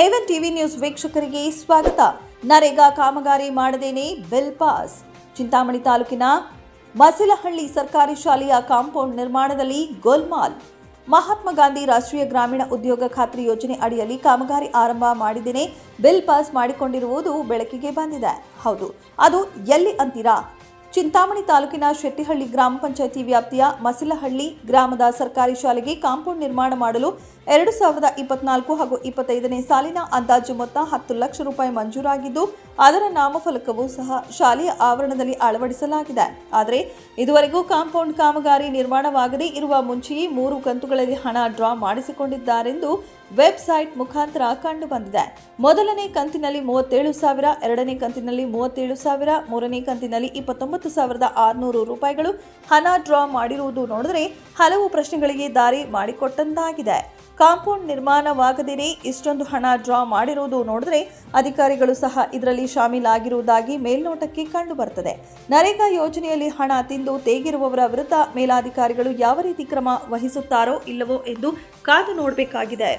A one TV news ವೀಕ್ಷಕರಿಗೆ ಸ್ವಾಗತ. ನರೇಗಾ ಕಾಮಗಾರಿ ಮಾಡದೇನೆ ಬಿಲ್ ಪಾಸ್. ಚಿಂತಾಮಣಿ ತಾಲೂಕಿನ ಮಸಿಲಹಳ್ಳಿ ಸರ್ಕಾರಿ ಶಾಲೆಯ ಕಾಂಪೌಂಡ್ ನಿರ್ಮಾಣದಲ್ಲಿ ಗೋಲ್ಮಾಲ್. ಮಹಾತ್ಮ ಗಾಂಧಿ ರಾಷ್ಟ್ರೀಯ ಗ್ರಾಮೀಣ ಉದ್ಯೋಗ ಖಾತ್ರಿ ಯೋಜನೆ ಅಡಿಯಲ್ಲಿ ಕಾಮಗಾರಿ ಆರಂಭ ಮಾಡಿದ್ದೇನೆ. ಬಿಲ್ ಪಾಸ್ ಮಾಡಿಕೊಂಡಿರುವುದು ಬೆಳಕಿಗೆ ಬಂದಿದೆ. ಹೌದು, ಅದು ಎಲ್ಲಿ ಅಂತೀರಾ? ಚಿಂತಾಮಣಿ ತಾಲೂಕಿನ ಶೆಟ್ಟಿಹಳ್ಳಿ ಗ್ರಾಮ ಪಂಚಾಯಿತಿ ವ್ಯಾಪ್ತಿಯ ಮಸಿಲಹಳ್ಳಿ ಗ್ರಾಮದ ಸರ್ಕಾರಿ ಶಾಲೆಗೆ ಕಾಂಪೌಂಡ್ ನಿರ್ಮಾಣ ಮಾಡಲು ಎರಡು ಸಾವಿರದ ಇಪ್ಪತ್ನಾಲ್ಕು ಹಾಗೂ ಇಪ್ಪತ್ತೈದನೇ ಸಾಲಿನ ಅಂದಾಜು ಮೊತ್ತ ಹತ್ತು ಲಕ್ಷ ರೂಪಾಯಿ ಮಂಜೂರಾಗಿದ್ದು, ಅದರ ನಾಮಫಲಕವೂ ಸಹ ಶಾಲೆಯ ಆವರಣದಲ್ಲಿ ಅಳವಡಿಸಲಾಗಿದೆ. ಆದರೆ, ಇದುವರೆಗೂ ಕಾಂಪೌಂಡ್ ಕಾಮಗಾರಿ ನಿರ್ಮಾಣವಾಗದೇ ಇರುವ ಮುಂಚೆಯೇ ಮೂರು ಕಂತುಗಳಲ್ಲಿ ಹಣ ಡ್ರಾ ಮಾಡಿಸಿಕೊಂಡಿದ್ದಾರೆಂದು ವೆಬ್ಸೈಟ್ ಮುಖಾಂತರ ಕಂಡುಬಂದಿದೆ. ಮೊದಲನೇ ಕಂತಿನಲ್ಲಿ ಮೂವತ್ತೇಳು ಸಾವಿರ, ಎರಡನೇ ಕಂತಿನಲ್ಲಿ ಮೂವತ್ತೇಳು ಸಾವಿರ, ಮೂರನೇ ಕಂತಿನಲ್ಲಿ ಇಪ್ಪತ್ತೊಂಬತ್ತು ಸಾವಿರದ ಆರುನೂರು ರೂಪಾಯಿಗಳು ಹಣ ಡ್ರಾ ಮಾಡಿರುವುದು ನೋಡಿದರೆ ಹಲವು ಪ್ರಶ್ನೆಗಳಿಗೆ ದಾರಿ ಮಾಡಿಕೊಟ್ಟಂತಾಗಿದೆ. ಕಾಂಪೌಂಡ್ ನಿರ್ಮಾಣವಾಗದೇನೆ ಇಷ್ಟೊಂದು ಹಣ ಡ್ರಾ ಮಾಡಿರುವುದು ನೋಡಿದ್ರೆ ಅಧಿಕಾರಿಗಳು ಸಹ ಇದರಲ್ಲಿ ಶಾಮೀಲಾಗಿರುವುದಾಗಿ ಮೇಲ್ನೋಟಕ್ಕೆ ಕಂಡು ಬರ್ತದೆ ನರೇಗಾ ಯೋಜನೆಯಲ್ಲಿ ಹಣ ತಿಂದು ತೇಗಿರುವವರ ವಿರುದ್ಧ ಮೇಲಾಧಿಕಾರಿಗಳು ಯಾವ ರೀತಿ ಕ್ರಮ ವಹಿಸುತ್ತಾರೋ ಇಲ್ಲವೋ ಎಂದು ಕಾದು ನೋಡಬೇಕಾಗಿದೆ.